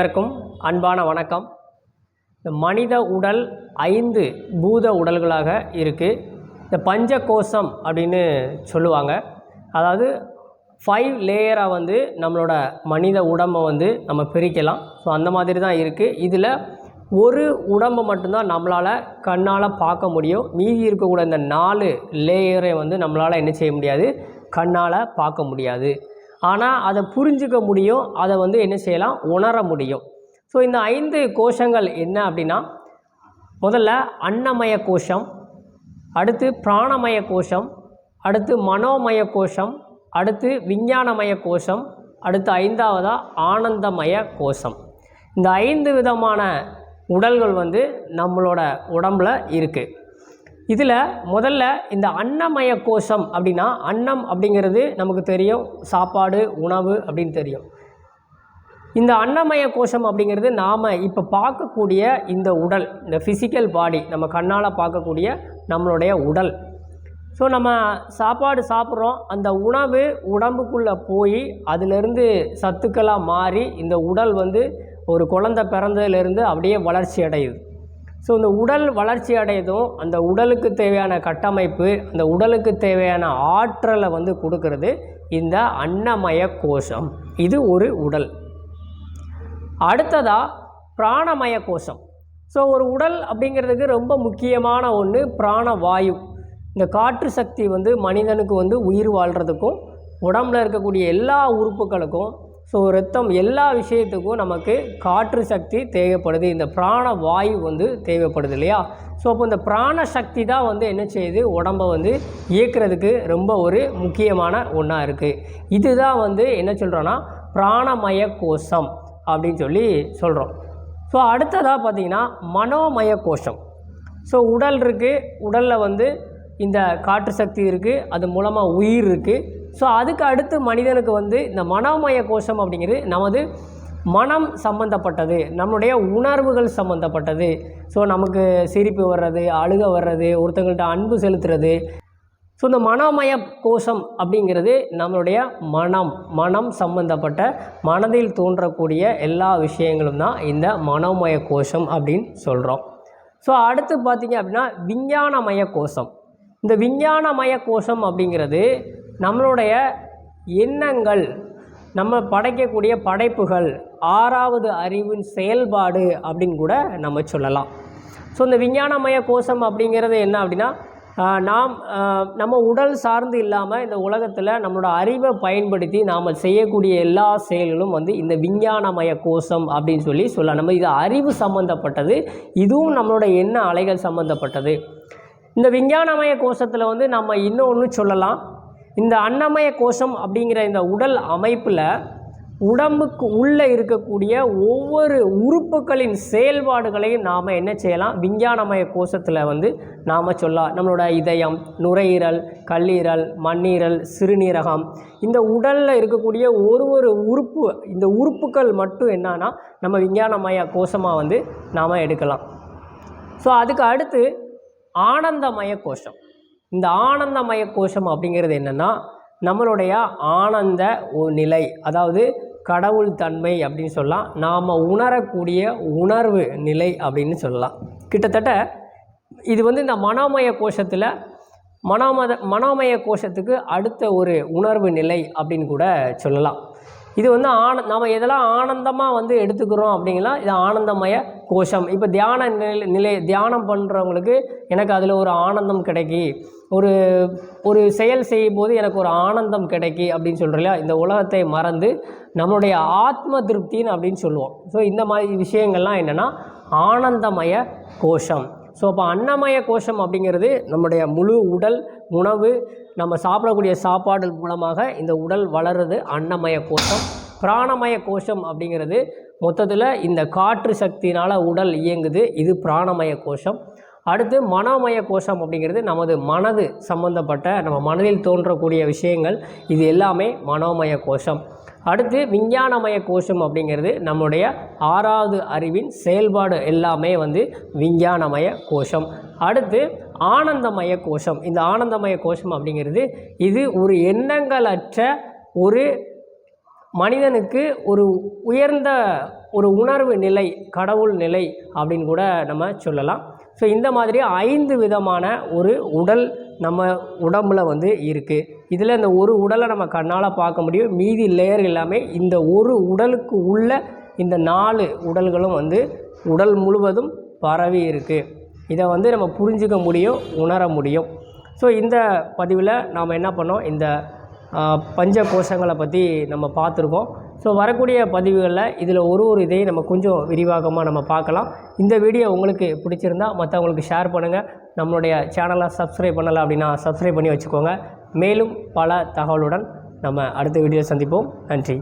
அனைவருக்கும் அன்பான வணக்கம். இந்த மனித உடல் ஐந்து பூத உடல்களாக இருக்குது இந்த பஞ்ச கோஷம் அப்படின்னு சொல்லுவாங்க. அதாவது ஃபைவ் லேயராக வந்து நம்மளோட மனித உடம்பை வந்து நம்ம பிரிக்கலாம். ஸோ அந்த மாதிரி தான் இருக்குது இதில் ஒரு உடம்பை மட்டும்தான் நம்மளால் கண்ணால் பார்க்க முடியும். மீதி இருக்கக்கூடிய இந்த நாலு லேயரை வந்து நம்மளால் என்ன செய்ய முடியாது? கண்ணால் பார்க்க முடியாது. ஆனால் அதை புரிஞ்சுக்க முடியும் அதை வந்து என்ன செய்யலாம் உணர முடியும். ஸோ இந்த ஐந்து கோஷங்கள் என்ன அப்படின்னா முதல்ல அன்னமய கோஷம் அடுத்து பிராணமய கோஷம் அடுத்து மனோமய கோஷம் அடுத்து விஞ்ஞானமய கோஷம் அடுத்து ஐந்தாவதாக ஆனந்தமய கோஷம். இந்த ஐந்து விதமான உடல்கள் வந்து நம்மளோட உடம்புல இருக்குது இதில் முதல்ல இந்த அன்னமய கோஷம் அப்படின்னா அன்னம் அப்படிங்கிறது நமக்கு தெரியும் சாப்பாடு உணவு அப்படின்னு தெரியும். இந்த அன்னமய கோஷம் அப்படிங்கிறது நாம் இப்போ பார்க்கக்கூடிய இந்த உடல் இந்த ஃபிசிக்கல் பாடி நம்ம கண்ணால் பார்க்கக்கூடிய நம்மளுடைய உடல். ஸோ நம்ம சாப்பாடு சாப்பிட்றோம் அந்த உணவு உடம்புக்குள்ளே போய் அதிலிருந்து சத்துக்களாக மாறி இந்த உடல் வந்து ஒரு குழந்தை பிறந்ததுலேருந்து அப்படியே வளர்ச்சி அடையுது. ஸோ இந்த உடல் வளர்ச்சி அடையதும் அந்த உடலுக்கு தேவையான கட்டமைப்பு அந்த உடலுக்கு தேவையான ஆற்றலை வந்து கொடுக்கறது இந்த அன்னமய கோஷம். இது ஒரு உடல். அடுத்ததாக பிராணமய கோஷம். ஸோ ஒரு உடல் அப்படிங்கிறதுக்கு ரொம்ப முக்கியமான ஒன்று பிராணவாயு. இந்த காற்று சக்தி வந்து மனிதனுக்கு வந்து உயிர் வாழ்கிறதுக்கும் உடம்புல இருக்கக்கூடிய எல்லா உறுப்புகளுக்கும் ஸோ ரத்தம் எல்லா விஷயத்துக்கும் நமக்கு காற்று சக்தி தேவைப்படுது. இந்த பிராண வாயு வந்து தேவைப்படுது இல்லையா? ஸோ அப்போ இந்த பிராண சக்தி தான் வந்து என்ன செய்யுது? உடம்பை வந்து இயக்கிறதுக்கு ரொம்ப ஒரு முக்கியமான ஒன்றா இருக்குது இதுதான் வந்து என்ன சொல்கிறோன்னா பிராணமய கோஷம் அப்படின்னு சொல்லி சொல்கிறோம் ஸோ அடுத்ததாக பார்த்தீங்கன்னா மனோமய கோஷம். ஸோ உடல் இருக்குது உடலில் வந்து இந்த காற்று சக்தி இருக்குது அது மூலமாக உயிர் இருக்குது ஸோ அதுக்கு அடுத்து மனிதனுக்கு வந்து இந்த மனோமய கோஷம் அப்படிங்கிறது நமது மனம் சம்மந்தப்பட்டது நம்முடைய உணர்வுகள் சம்மந்தப்பட்டது ஸோ நமக்கு சிரிப்பு வர்றது அழுக வர்றது ஒருத்தங்கள்ட்ட அன்பு செலுத்துறது. ஸோ இந்த மனோமய கோஷம் அப்படிங்கிறது நம்மளுடைய மனம் மனம் சம்பந்தப்பட்ட மனதில் தோன்றக்கூடிய எல்லா விஷயங்களும் தான் இந்த மனோமய கோஷம் அப்படின்னு சொல்கிறோம் ஸோ அடுத்து பார்த்திங்க அப்படின்னா விஞ்ஞானமய கோஷம். இந்த விஞ்ஞானமய கோஷம் அப்படிங்கிறது நம்மளுடைய எண்ணங்கள் நம்ம படைக்கக்கூடிய படைப்புகள் ஆறாவது அறிவின் செயல்பாடு அப்படின்னு கூட நம்ம சொல்லலாம். ஸோ இந்த விஞ்ஞானமய கோஷம் அப்படிங்கிறது என்ன அப்படின்னா நாம் நம்ம உடல் சார்ந்து இல்லாமல் இந்த உலகத்தில் நம்மளோட அறிவை பயன்படுத்தி நாம் செய்யக்கூடிய எல்லா செயல்களும் வந்து இந்த விஞ்ஞானமய கோஷம் அப்படின்னு சொல்லி சொல்லலாம். நம்ம இது அறிவு சம்மந்தப்பட்டது இதுவும் நம்மளோட எண்ண அலைகள் சம்மந்தப்பட்டது இந்த விஞ்ஞானமய கோஷத்தில் வந்து நம்ம இன்னொன்று சொல்லலாம். இந்த அன்னமய கோஷம் அப்படிங்கிற இந்த உடல் அமைப்பில் உடம்புக்கு உள்ளே இருக்கக்கூடிய ஒவ்வொரு உறுப்புகளின் செயல்பாடுகளையும் நாம் என்ன செய்யலாம்? விஞ்ஞானமய கோஷத்தில் வந்து நாம் சொல்லலாம் நம்மளோட இதயம் நுரையீரல் கல்லீரல் மண்ணீரல் சிறுநீரகம் இந்த உடலில் இருக்கக்கூடிய ஒரு ஒரு உறுப்பு இந்த உறுப்புகள் மட்டும் என்னன்னா நம்ம விஞ்ஞானமய கோஷமாக வந்து நாம் எடுக்கலாம். ஸோ அதுக்கு அடுத்து ஆனந்தமய கோஷம். இந்த ஆனந்தமய கோஷம் அப்படிங்கிறது என்னென்னா நம்மளுடைய ஆனந்த நிலை அதாவது கடவுள் தன்மை அப்படின்னு சொல்லலாம். நாம் உணரக்கூடிய உணர்வு நிலை அப்படின்னு சொல்லலாம். கிட்டத்தட்ட இது வந்து இந்த மனோமய கோஷத்தில் மனோமத மனோமய கோஷத்துக்கு அடுத்த ஒரு உணர்வு நிலை அப்படின்னு கூட சொல்லலாம். இது வந்து ஆன நம்ம எதெல்லாம் ஆனந்தமாக வந்து எடுத்துக்கிறோம் அப்படிங்களா இது ஆனந்தமய கோஷம். இப்போ தியான நிலை நிலை தியானம் பண்ணுறவங்களுக்கு எனக்கு அதில் ஒரு ஆனந்தம் கிடைக்கி ஒரு ஒரு செயல் செய்யும்போது எனக்கு ஒரு ஆனந்தம் கிடைக்கி அப்படின்னு சொல்கிற இல்லையா? இந்த உலகத்தை மறந்து நம்மளுடைய ஆத்ம திருப்தின்னு அப்படின்னு சொல்லுவோம். ஸோ இந்த மாதிரி விஷயங்கள்லாம் என்னென்னா ஆனந்தமய கோஷம். ஸோ அப்போ அன்னமய கோஷம் அப்படிங்கிறது நம்முடைய முழு உடல் உணவு நம்ம சாப்பிடக்கூடிய சாப்பாடு மூலமாக இந்த உடல் வளருது அன்னமய கோஷம். பிராணமய கோஷம் அப்படிங்கிறது மொத்தத்தில் இந்த காற்று சக்தினால் உடல் இயங்குது இது பிராணமய கோஷம். அடுத்து மனோமய கோஷம் அப்படிங்கிறது நமது மனது சம்பந்தப்பட்ட நம்ம மனதில் தோன்றக்கூடிய விஷயங்கள் இது எல்லாமே மனோமய கோஷம். அடுத்து விஞ்ஞானமய கோஷம் அப்படிங்கிறது நம்முடைய ஆறாவது அறிவின் செயல்பாடு எல்லாமே வந்து விஞ்ஞானமய கோஷம். அடுத்து ஆனந்தமய கோஷம். இந்த ஆனந்தமய கோஷம் அப்படிங்கிறது இது ஒரு எண்ணங்களற்ற ஒரு மனிதனுக்கு ஒரு உயர்ந்த ஒரு உணர்வு நிலை கடவுள் நிலை அப்படின்னு கூட நம்ம சொல்லலாம். ஸோ இந்த மாதிரி ஐந்து விதமான ஒரு உடல் நம்ம உடம்புல வந்து இருக்குது இதில் இந்த ஒரு உடலை நம்ம கண்ணால் பார்க்க முடியும். மீதி லேயர் எல்லாமே இந்த ஒரு உடலுக்கு உள்ள இந்த நாலு உடல்களும் வந்து உடல் முழுவதும் பரவி இருக்குது இதை வந்து நம்ம புரிஞ்சுக்க முடியும் உணர முடியும். ஸோ இந்த பதிவில் நாம் என்ன பண்ணோம்? இந்த பஞ்ச கோஷங்களை பற்றி நம்ம பார்த்துருக்கோம். ஸோ வரக்கூடிய பதிவுகளில் இதில் ஒரு ஒரு இதையும் நம்ம கொஞ்சம் விரிவாக்கமாக நம்ம பார்க்கலாம். இந்த வீடியோ உங்களுக்கு பிடிச்சிருந்தா மற்றவங்களுக்கு ஷேர் பண்ணுங்கள் நம்மளுடைய சேனலை சப்ஸ்கிரைப் பண்ணலை அப்படின்னா சப்ஸ்கிரைப் பண்ணி வச்சுக்கோங்க. மேலும் பல தகவலுடன் நம்ம அடுத்த வீடியோ சந்திப்போம். நன்றி.